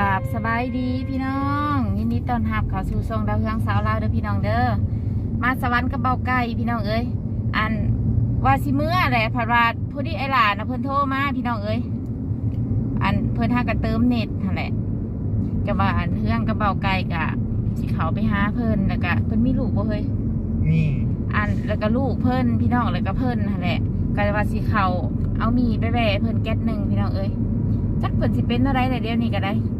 กับสบายดีพี่น้องยินดีต้อนรับเข้าสู่ทรงดาวเฮืองสาวลาวเด้อพี่น้องเด้อมาสวรรค์กับเบาไก่พี่น้องเอ้ยอันว่าสิเมื่อแหละผัดว่าผู้ที่ไอหลานนะเพิ่นโทรมาพี่น้องเอ้ยอันเพิ่นหากันเติมเน็ตนั่นแหละก็ว่าอันเฮืองกับเบาไก่กะสิเขาไปหาเพิ่นแล้วก็เพิ่นมีลูกบ่เฮ้ยนี่อันแล้วก็ลูกเพิ่นพี่น้องแล้วก็เพิ่นนั่นแหละก็ว่าสิเขาเอามีไปแหวะเพิ่นแก๊สหนึ่งพี่น้องเอ้ยจักเพิ่นสิเป็นอะไรแต่เดี๋ยวนี้ก็ได้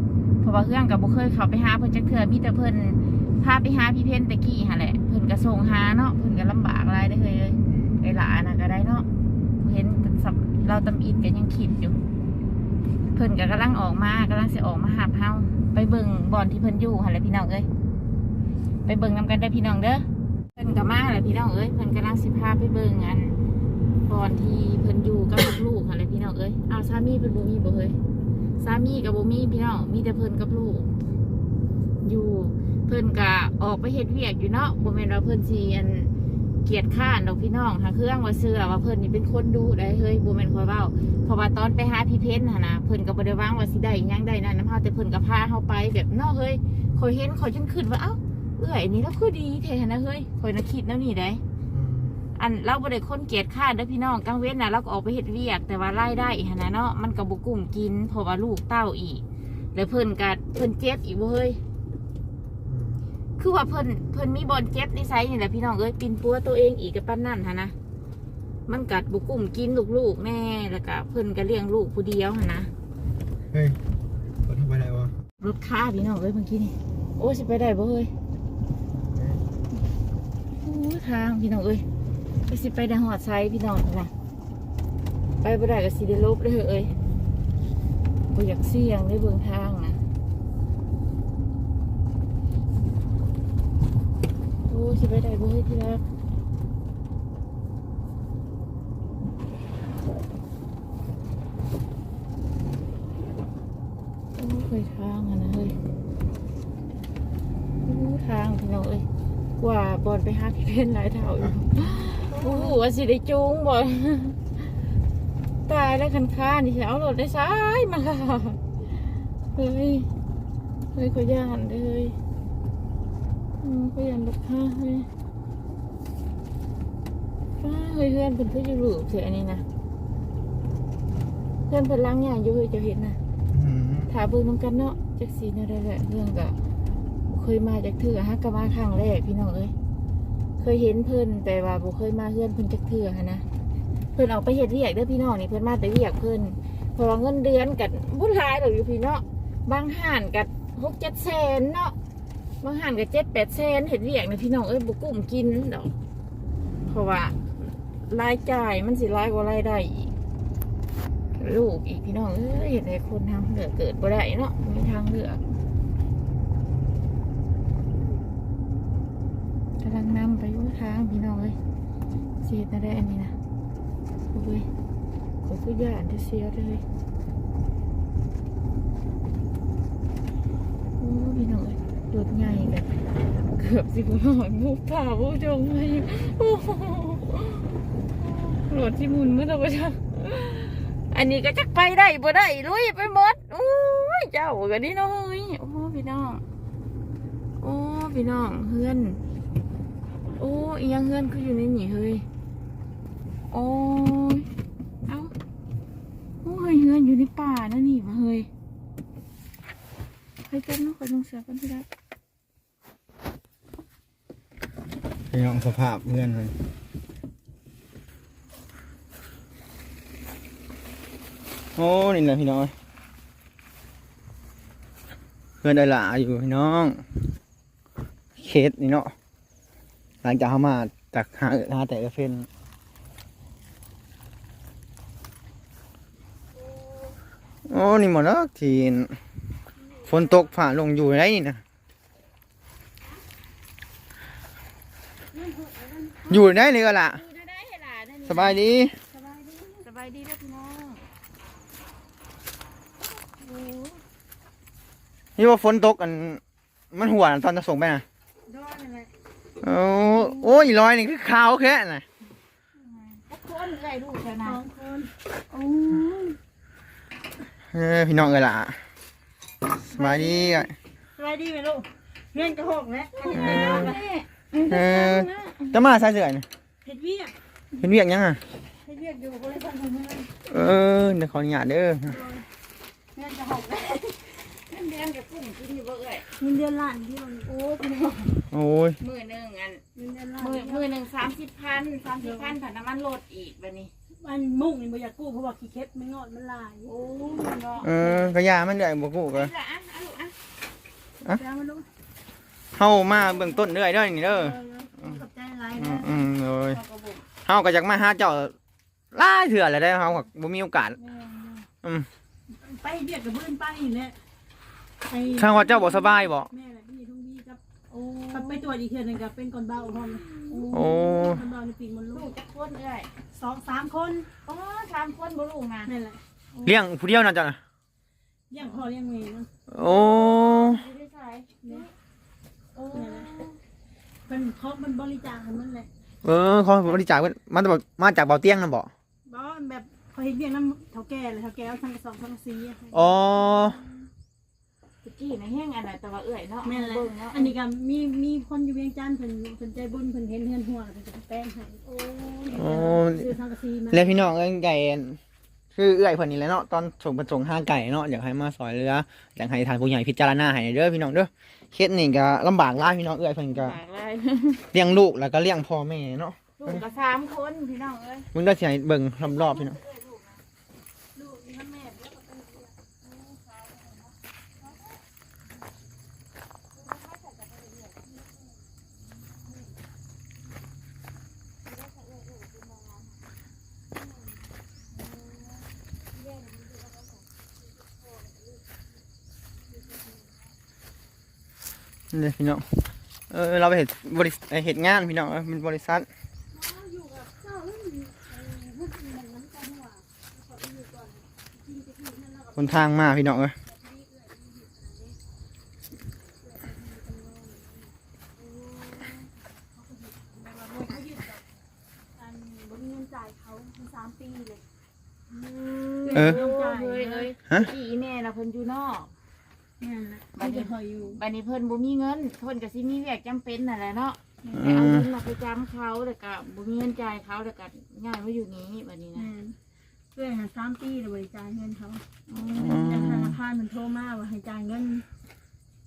เพราะว่าเพื่อนกับบุเคยเขาไปหาเพิ่นจักเถื่อมีแต่เพิ่นพาไปหาพี่เพ้นตะกี้หั่นแหละเพิ่นก็ส่งหาเนาะเพิ่นก็ลำบากหลายได้เฮ้ยเอ้ยไอ้หลานนะก็ได้เนาะเห็นสับเราตำอิดกันยังคิดอยู่ เพิ่นก็กำลังออกมากำลังสิออกมาหาเฮาไปเบิ่งบ่อนที่เพิ่นอยู่หั่นแหละพี่น้องเอ้ยไปเบิ่งนํกันได้พี่น้องเด้อเพิ่นก็มาแหละพี่น้องเอ้ยเพิ่นกำลังสิพาไปเบิ่งอันบ่อนที่เพิ่นอยู่กับลูกๆหั่นแหละพี่น้องเอ้ยอ้าวสามีเพิ่นบ่มีบ่เฮ้ย สามีกับบ่มีพี่น้องมีแต่เพิ่นกับลูก อยู่เพิ่นก็ออกไปเฮ็ดเวียกอยู่เนาะบ่แม่นว่าเพิ่นสิอันเกียดข้านดอกพี่น้องหาเครื่องว่าเสื้อว่าเพิ่นนี่เป็นคนดุได้เฮ้ยบ่แม่นคอยเว้าเพราะว่าตอนไปหาพี่เพ้นะนะเพิ่นก็บ่ได้วางว่าสิได้ยังได้นั่นนำเฮาแต่เพิ่นก็พาเฮาไปแบบเนาะเฮ้ยข่อยเห็นข่อยจนคิดว่าเอ้าเอื้อยนี่แล้วคือดีแท้นะเฮ้ยข่อยน่ะคิดแนวนี้ได้ อันเราบ่ได้คนเกียจข้านเด้อพี่น้องกลางเว้นน่ะเราก็ออกไปเฮ็ดเวียก แต่ว่ารายได้หั่นน่ะเนาะมันก็บ่กุ้มกินเพราะว่าลูกเต้าอีกแล้วเพิ่นก็เพิ่นเจ็บอีกบ่เฮ้ยคือว่าเพิ่นเพิ่นมีบอลเจ็บในไซนี่แหละพี่น้องเอ้ยปินปัวตัวเองอีกกับปั้นนั่นหั่นนะมันกัดบ่กุ้มกินลูกๆแน่แล้วก็เพิ่นก็เลี้ยงลูกผู้เดียวหั่นนะเฮ้ยเขาทำอะไรวะรถค่าพี่น้องเอ้ยเมื่อกี้นี่โอ้สิไปได้บ่เฮ้ยโอ้ทางพี่น้องเอ้ย ไปสิไปได้ฮอดไซพี่น้องนะไปบ่ได้ก็สิได้ลบเลยเอ้ยบ่อยากเสี่ยงได้เบิ่งทางนะโอ้สิไปได้บ่เฮ้ยที่รักโอ้เคยทางอะนะเฮ้ยโอ้ทางพี่น้องเอ้ยกว่าบอลไปหาพี่เพนหลายเท่าอยู่ โอ้โหว่าสิได้จูงบ่ตายแล้วคันค้านี่จะเอารถได้ซ้ายมาเฮ้ยเฮ้ยก็ย่านเลยอืมก็ย่านรถค้าเฮ้ยฟ้าเฮ้ยเพื่อนเพิ่นเพื่ออยู่หลูกเสียอันนี้นะเพื่อนเพิ่นล้างอย่างอยู่เฮ้ยจะเห็นนะอืมถาเบิ่งน้ำกันเนาะจักสีเนาะได้แหละเรื่องก็เคยมาจากเถื่อฮักก็มาครั้งแรกพี่น้องเอ้ย เคยเห็นเพิ่นแต่ว่าบ่เคยมาเฮือนเพิ่นจักเถื่อหั้นนะเพิ่นออกไปเฮ็ดเวียกเด้อพี่น้องนี่เพิ่นมาแต่เวียกเพิ่นเพราะว่าเงินเดือนกันบ่หลายดอกอยู่พี่เนาะบางห้านก็6 7แสนเนาะบางห้านก็7 8แสนเฮ็ดเวียกนะพี่น้องเอ้ยบ่กุ้มกินดอกเพราะว่ารายจ่ายมันสิหลายกว่ารายได้อีกลูกอีกพี่น้องเอ้ยเห็นไอ้คนทางเลือกเกิดบ่ได้เนาะมีทางเลือกกำ ลังนำไปอยู่ทางพี่น้องเอ้ยเสียดได้อันนี้นะโอ้ยขอคือย่านจะเสียเลยโอ้พี่น้องเอ้ยรถใหญ่แบบเกือบสิบหน่อยบุกผ่าบุกจงเลยโอ้โหรถที่มุนเมื่อไหร่จะอันนี้ก็จักไปได้บ่ได้ลุยไปหมดโอ้ยเจ้าก็ดีเนาะเฮ้ยโอ้พี่น้องโอ้พี่น้องเฮือน โอ้อียังเฮือนคืออยู่ในนี่เฮ้ย โอ้ย เอ้าโอ้ยเฮือนอยู่ในป่านั่นนี่วะเฮ้ยเฮ้ยเต้นเนาะขอลงเสือกันพี่ได้พี่น้องสภาพเพื่อนเลยโอ้นี่แหละพี่น้องเพื่อนได้หลาอยู่พี่น้อง เคสนี่เนาะ หลังจากเขามาจากหาเอิดหาแต่กระเฟนโอ้นี่หมดแล้วทีนฝนตกฝ่าลงอยู่ไหนนี่นะอยู่ได้เลยก็ล่ะดูได้ให้หลานนั่นสบายดีสบายดี สบายดีแล้วพี่น้องโอ้นี่ว่าฝนตกอันมันหัวตอนจะส่งไปนะดอนอะไร โอ้โอ้ยลอยนี่คือขาวแค่น่ะทุกคนเอ้ยลูกชนะสองคนโอ้ยเออพี่น้องเอ้ยล่ะสบายดีอะสบายดีไหมลูกเงื่อนกระหกแล้วเออจะมาใส่เสื้อนี่เห็ดเวียกเห็นเวียกยังอะเห็ดเวียกอยู่บริษัทของเมืองเออเดี๋ยวขออนุญาตเด้อเงื่อนกระหกแล้วเงินเดือน กับกุ้งกินอยู่บ่เอ้ยเงินเดือนล้านที่มันโอ้พี่น้องโอ้ยมือหนึ่งอันเงินเดือนล้านมือมือหนึ่งสามสิบพันสามสิบพันผ่านน้ำมันโหลดอีกแบบนี้มันมุ่งนี่บ่อยากกู้เพราะว่าขี้เค็ดมันงอดมันลายโอ้เนาะเออกระยามันเดือยบ่กูก็นี่ละอะอะลูกอะแล้วมันลูกเฮามาเบื้องต้นเด้อยเด้อนี่เด้อเออกับใจร้ายอืนะมอืมโอ้ยพอกระบุกเฮาก็อยากมาหาเจ้าหลายเถื่อแล้วได้อเฮาก็บ่มีโอกาสอืมไปเวียกกับเพื่อนไปนี่แหละ ไปถ้าว่าเจ้าบ่สบายบ่แม่แหละพี่ทุ่งพี่กับโอ้กับไปตรวจอีกเทื่อหนึงกับเป็นก่อนเบาพร้อมโอ้ก่อนเบาในปีกมันลูลูกกจะคนเอ้ยสองสามคนอ๋อสามคนบ่ลูกนะนั่นแหละเลี้ยงผู้เดียวน่ะเจ้าน่ะเลี้ยงพ่อเลี้ยงแม่เนาะโอ้ไม่ได้ใช่โอ้เป็นเขามันบริจาคให้มันแหละเออขอบริจาคเพิ่นมาจากมาจากเบาเตียงน่ะบ่บอกว่าแบบเขาเห็นเรียกน้ำเท่าแก่เลยเท่าแก่เอาทั้งกระสอบทั้งสีอะอ๋อตะ กี้ในแห้งอันน่ะแต่ว่าเอ้ยเนาะแม่นแหละเบิ่งเนาะอันนี้ก็มีมีคนอยู่เวียงจันทน์เพิ่นเพิ่นใจบุญเพิ่นเห็นเฮือนหัวเพิ่นจะแป้งให้โอ้โอ้ซื้อทั้งกระสีมาแล้วพี่น้องเอ้ยไก่คือเอื้อยเพิ่นนี่แหละเนาะตอนส่งเพิ่นส่งห้าไก่เนาะอยากให้มาซอยเรืออยากให้ทานผู้ใหญ่พิจารณาให้เด้อพี่น้องเด้อเคสนี่ก็ลำบากหลายพี่น้องเอื้อยเพิ่นก็หลากหลายเลี้ยงลูกแล้วก็เลี้ยงพ่อแม่เนาะลูกก็สามคนพี่น้องเอ้ยมึงได้สิให้เบิ่งรอบๆพี่น้อง ลูกนี่ทั้งแม่ นี่พี่น้องเออเราไปเฮ็ดบริษัทเฮ็ดงานพี่น้องเออเป็นบริษัทอยู่กับเจ้าเอ้ยเออเพิ่นมันน้ำใจหัวขออยู่ก่อนกินจะกินนั่นแล้วก็คนทางมาพี่น้องเอ้ยเขา อยอยู่บัดนี้เพิ่นบ่มีเงินเพิ่นก็สิมีเวียกจำเป็นนั่นแหละเนาะแต่เอาเงินมาไปจำเขาแล้วก็บ่มีเงินจ่ายเขาแล้วก็ย้ายมาอยู่นี้บัดนี้นะแม่นเพื่อหาสามปีเลยบริจาคเงินเขาอือืมแต่ธมนาคารมันโทรมาว่าให้จ่ายเงิน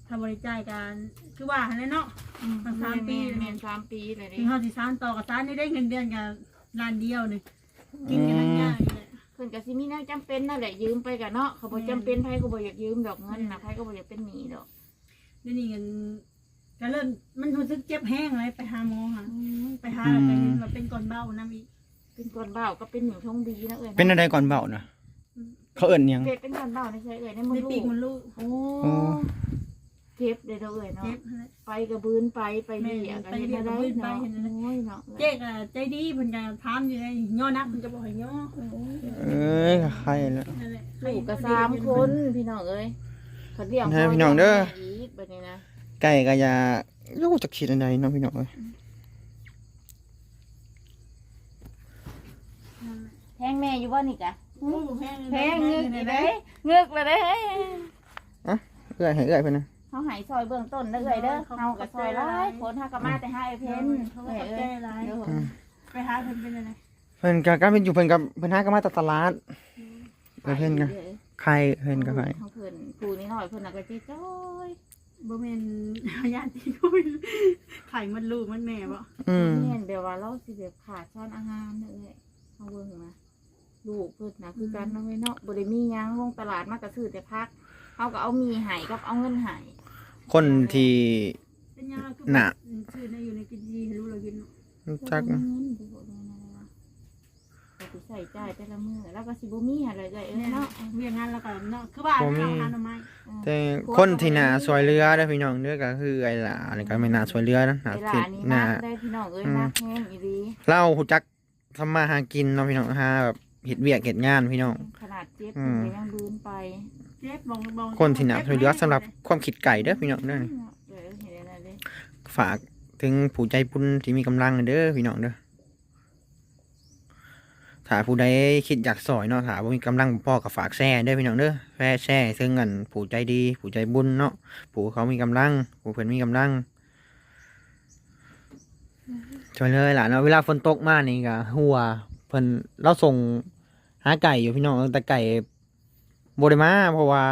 ทำบริจาคการคือว่าหั่นแหละเนาะมันสามปีแม่นสามปีเลยดิถึงเขาสิสานต่อกับสานนี่ได้เงินเดือนกับล้านเดียวเลยกินกันทั้งย่างนี่แหละเพิ่นก็สิมีแนวจำเป็นนั่นแหละยืมไปก็เนาะเขาบ่จำเป็นไผก็บ่อยากยืมดอกเงินนะไผก็บ่อยากเป็นหนี้ดอก เดี๋ยวนี้เงินก็เริ่มมันรู้สึกเจ็บแห้งเลยไปหาหมอค่ะไปหาแล้วก็เห็นว่าเป็นก้อนเบ้าน้ำอีกเป็นก้อนเบ้าก็เป็นหนูทองดีนะเอ้ยเป็นอะไรก่อนเบานะเขาเอิ้นหยัง เจ็บเป็นก้อนเบ้าในใช่เอ้ยในมืในอปีกลูมักนลูกโอ้โอ้ เจ็บเลยเด้อเอ้ยเนาะเจ็บหั่นแหละ ไปกระบืนไปไปเรียกแม่เห็นอะไรไปเรียกกระบืนไปเนาะเห็นอะไรโอ้ยเนาะเจ๊ก็ใจดีเพิ่นก็ถามอยู่เลยย่อนักเพิ่นจะบอกให้ย่อเอ้ยใครแล้วนั่นแหละลูกก็สามคนพี่น้องเอ้ยเขาเรียกนะพี่น้องเด้ออีกแบบนี้นะไก่ก็อย่าลูกจักคิดอันใดเนาะพี่น้องเอ้ยแพงแม่อยู่บ่นี่กะโอ้แพงแพงเงึกอีกเด้เงึกเลยเด้เอื้อยให้เอื้อยเพิ่นนะเขาใหายซอยเบื้องต้นเด้อเอ้ยเด้อเฮาก็ซอยหลายคนเฮาก็มาแต่ให้เพิ่นเขาเอ้ก็ยใจเอ้ยร้ายเด้อไปหาเพิ่นเป็นอะไรเพิ่นก็การเป็นอยู่เพิ่นกับเพิ่นหาก็มาจากตลาดเพิ่นก็ ใครเพิ่นก็ใครของเพิ่นผู้นิดหน่อยเพิ่นน่ะก็สิจ้อยบ่แม่นญาติที่เขาไข่มันลูกมันแม่บ่อืมเห็นแบบว่าเราสิแบบขาดสารอาหารเด้อเอ้ยเฮาเบิ่งนะลูกเพิ่นน่ะคือกันเนาะเว้ยเนาะบ่ได้มีหยังลงตลาดมาก็ซื้อแต่ผักเฮาก็เอามีให้กับเอาเงินให้คนที่เป็นยังไงคือน่ะชื่อในอยู่ในกินดีรู้เรากินรู้จักนะ เงินไปบ่ได้นะก็ สิใส่จ่ายแต่ละมื้อแล้วก็สิบ่มีอะไรเลยเอ้ยเนี่ยเนาะเวียงงานแล้วก็เนาะคือว่าเราทานทำไมแต่คนที่น่าสวยเรือเด้อพี่น้องเด้อก็คือไอ้หลานี่ก็ไม่น่าสวยเรือนะน่าเวลาสินี้น่านักได้พี่น้องเอ้ยนักแห้งอีหลีเราฮู้จักทำมาหากินเนาะพี่น้องหาแบบเฮ็ดเวียกเฮ็ดงานพี่น้องขนาดเจ็บอืมก็ยังบืนไปเจ็บบองบองคนที่น่าสวยเรือสำหรับความคิดไก่เด้อพี่น้องเด้อนี่เดี๋ยวเห็นอะไรเด้ฝากถึงผู้ใจบุญที่มีกำลังเด้อพี่น้องเด้อ ถ้าผู้ใดคิดอยากสอยเนาะถ้าบ่มีกำลังพ่อก็ฝากแช่เด้พี่น้องเด้อแช่แช่ซึ่งเงินผู้ใจดี ผู้ใจบุญเนาะผู้เขามีกำลัง ผู้เพิ่นมีกำลังช่วยเลยล่ะเนาะเวลาฝนตกมานี่ก็หัวเพิ่นเราส่งหาไก่อยู่พี่น้องแต่ไก่บดมาเพราะว่า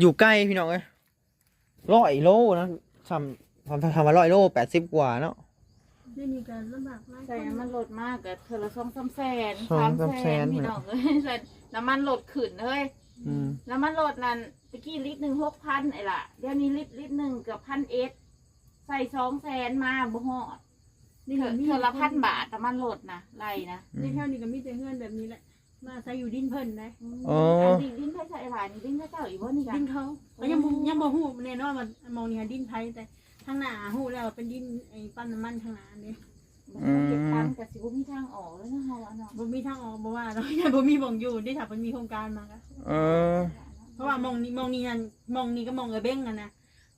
อยู่ใกล้พี่น้องเอ้ยร้อยโลนะทำทำทำมาร้อยโลแปดสิบกว่าเนาะ ไม่มีการลำบากมากใส่น้ำมันลดมากกับเธอละสองสามแสนสองสามสามแสแสนนพี่น้องเอ้ยใส่น้ำมันลดขึ้นเฮ้ยอืมน้ำมันลดนั่นตะกี้ลิตรหนึ่งหกพันไอ้ล่ะเดี๋ยวนี้ลิตรลิตรหนึ่งเกือบพันเอสใส่สองแสนมาบ่ฮอดนี่เธก็อมีเธอละพันบาทน้ำมันลดนะไรนะนี่แถวนี้ก็มีแต่เฮือนแบบนี้แหละ มาใส่อยู่ดินเพิ่นได้อ๋ออันนี้ดิ้นไผ่ใส่หลายนี่ดิ้นไผ่เจ้าอีกบ่นี่กัดินนเขาก็ยังบ่ยังบ่ฮู้แน่นอนว่ามองนี่หาดินไผแต่ ทางหน้าฮู้แล้วว่าเป็นดินไอ้ปั้นน้ำมันทางหน้านี่มันเก็บตังค์กับสิบ่มีทางออกแล้วนะเฮาอะเนาะบ่มีทางออกบ่ว่าเรายังบ่มีบ่งอยู่ได้ถ้าเพิ่นมีโครงการมาก็เออ เพราะว่ามองนี่มองนี่หันมองนี่ก็มองเอเบ้งกันนะ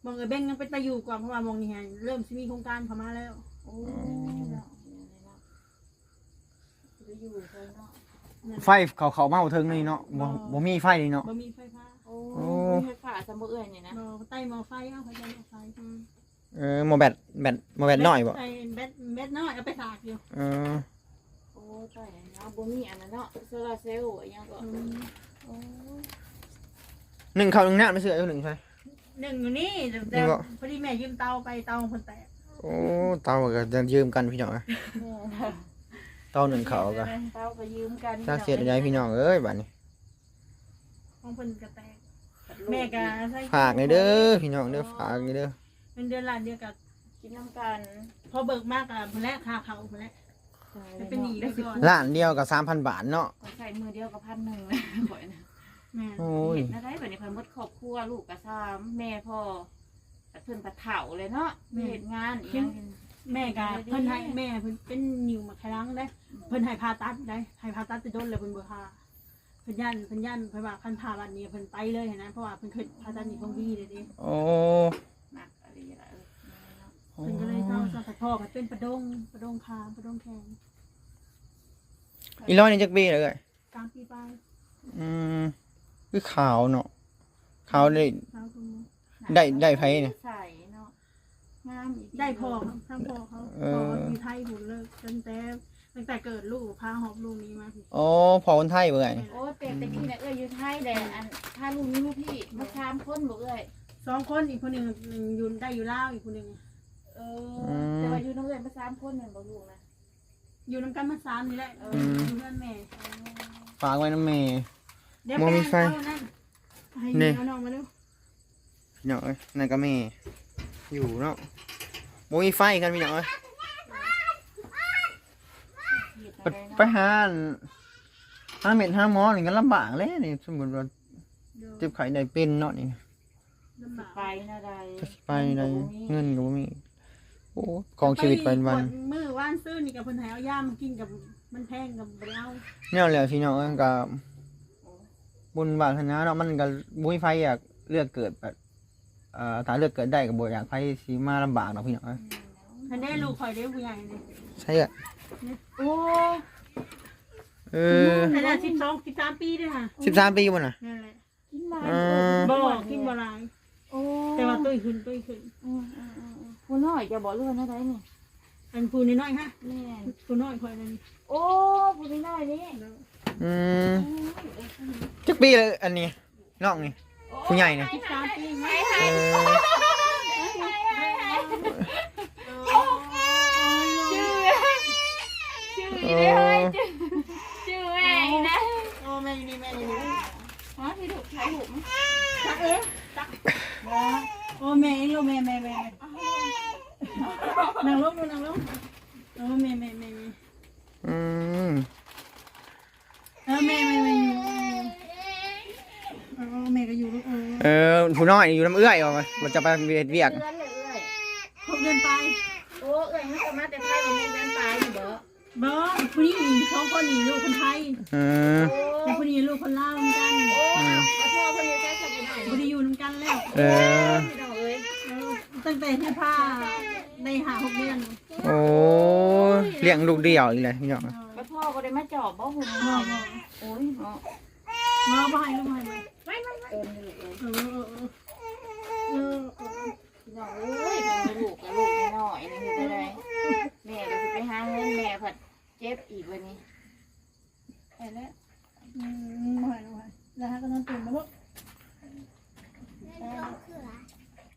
มองเอเบ้งยังเป็นตาอยู่กว่าเพราะว่ามองนี่หันเริ่มสิมีโครงการเข้ามาแล้ว โอ้เนาะจะอยู่เพิ่นเนาะนั่นไฟเขาเขามาเอาเทิงนี่เนาะบ่บ่มีไฟนี่เนาะ บ่มีไฟฟ้าโอ้โอ้ไฟฟ้าสมบ่เอื้อยนี่นะ บ่ใต้หม้อไฟเอาเขาจะหม้อไฟ เออโมแบตแบตโมแบตน้อยบ่ใส่แบตแบตน้อยเอาไปตากอยู่เออโอ้ตายเนาะบ่มีอันนั้นเนาะโซลาร์เซลล์อีหยังก็อืมโอ้หนึ่งเขาหนึ่งหน้าไม่เสืออยู่หนึ่งใช่ หนึ่งอยู่นี่แต่นี่บ่ พอดีแม่ยืมเตาไปเตาคนแตกโอ้เตาก็จะยืมกันพี่น้องอะแม่นะเตาหนึ่งเขาก็เต้าก็ยืมกันถ้าเสียใจพี่น้องเอ้ยบัดนี้ของเพิ่นก็แตกแม่ก็ใส่ฝากในอยเด้อพี่น้องเด้อฝากในอยเด้อ เป็นเดือนละเดียวกับกินน้ำกันพอเบิกมากอะคนแรกค่าเขาคนแรกเป็นหนี้ได้ไปสิบก่อนล้านเดียวกับสามพันบาทเนาะใส่มือเดียวกับพันหนึ่งนะข่อยนะแม่โอ้ยเห็นอะไรแบบนี้เพิ่นหมดครอบครัวลูกกับซ้ำแม่พ่อแต่เพิ่นกระเถาเลยเนาะเฮ็ดงานอีหยังแม่ก็เพิ่นให้แม่เพิ่นเป็นนิวมาครั้งได้ เพิ่นให้ผ่าตัดได้ให้ผ่าตัดไปโดนเลยเพิ่นบ่ผ่าเพิ่นย่านเพิ่นย่านเพิ่นว่าคันผ่าวันนี้เพิ่นไปเลยเห็นนะเพราะว่าเพิ่นเคยผ่าตัดนี่ของดีเลยดิโอ้ หนักอะไรอย่างเงี้ยเนาะเพิ่นก็เลยเศร้าสะสะพ่อก็เป็นประดงประดงคาประดงแขนอีร้อยนี่จักปีเลยเอ้ยกลางปีไปอืมคือขาวเนาะขาวได้ เช้าคุณได้ได้ไผเนี่ย ใส่เนาะงามอีกได้พ่อครับทั้งพ่อเขาเอพ่อออยู่ไทยบุญเลิกตั้งแต่ตั้งแต่เกิดลูกพาหอบลูกนี้มาโอ้พอคนไทยเบื่อไงโอ้แต่ตะกี้น่ะเอ้ยอยู่ไทยแดนอันถ้าลูกนี้ลูกพี่มาสามคนบ่เอ้ย สองคนอีกคนหนึ่งอยู่ได้อยู่ลาวอีกคนหนึ่งเออแต่ว่าอยู่น้องเอ้ยมาสามคนนั่นบ่ลูกนะอยู่น้ำกันมาสามนี่แหละเอออยู่เพื่อนแม่ฝากไว้น้ำเมย์ เดี๋ยวมองมีแป้งไฟเอานั่นให้นี่เอาน้องมาดูพี่น้องเอ้ยนั่นก็เมย์อยู่เนาะโมมีไฟกันพี่น้องเอ้ยไปไปหาอันห้าเม็ดห้าหมอนี่ก็ลำบากเลยนี่สมมติว่าเดี๋ยวเจ็บไข้ได้เป็นเนาะนี่ ลำบากไปนะใดจะสิไปในเงินก็บ่มีโอ้กองชีวิตไปวันกดมือว่านซื้อนี่กับเพิ่นให้เอาย่ามากินกับมันแพงกับบ่ได้เอาๆเนี่ยแหละพี่น้องเอ้ยก็บุญบาปนาเนาะมันก็บุ้ยไฟอยากเลือกเกิดแบบเอ่อถ้าเลือกเกิดได้ก็บ่อยากไฟสิมาลำบากเนาะพี่น้องเอ้ยเพิ่นได้ลูกข่อยได้ผู้ใหญ่เลยใช่อะโอ้เออแต่ละ12 13ปีเด้อค่ะสิบสามปีบ่น่ะนั่นแหละกินหลายเออบ่กินบ่หลายโอ้ แต่ว่าตุ้ยขึ้นตุ้ยขึ้นอืมอืมอืมอืมผู้น้อยจะบอกเรื่องอะไรนี่อันผู้น้อยๆฮะแม่นผู้น้อยข่อยนั่นโอ้ผู้น้อยนี่อืมจักปีเลยอันนี้น้องนี่ผู้ใหญ่นี่13ปีฮะเออชื่อชื่ออีเด้อชื่อชื่อแม่อีนะโอ้แม่อยู่นี่แม่อยู่นี่ ฮะพี่ถูกใช้ถูกมั้ยตักเอ๊ะตักโอ้แม่เองลูกแม่แม่แม่นั่งลงดูนั่งลงโอ้แม่แม่แม่แม่อืมเออแม่แม่แม่เออแม่ก็อยู่ลูกเออเออผู้น้อยอยู่น้ำเอื้อยออกมามันจะไปเวียดเวียก เดือนเลยเอ้ยหกเดือนไปโอ้เอ้ยมันก็มาแต่ไทยมันเดือนปลายอยู่เด้อบ่ผู้นี้หนีเขาคนหนีลูกคนไทย เออโอ้ แต่ผู้นี้ลูกคนลาวเหมือนกันโอ้แล้วพ่อเพิ่นจะใช้สักกี่หน่อยผู้นี้อยู่เหมือนกันแล้วเออ พี่น้องเอ้ยเออตั้งแต่ที่ผ้าได้หาหกเดือนโอ้เลี้ยงลูกเดี่ยวอีกเลยพี่น้องเออแล้วพ่อบ่ได้มาจอบบ่หุ่นมาน้อยมาโอ้ยเนาะมาบ่ให้ลูกให้มาไม่ไม่ไม่เอิ้นลูกเอ้ยเออเออเออเออเออพี่น้องเอ้ยเป็นลูกกับลูกน้อยๆนี่เฮ็ดได้แม่ก็สิไปหาเงินแม่ผัดเจ็บอีกวันนี้ไปแล้ว อืมหวานหวานแล้วก็นอนตื่นนะพวก เล่นโจ๊คืออะไร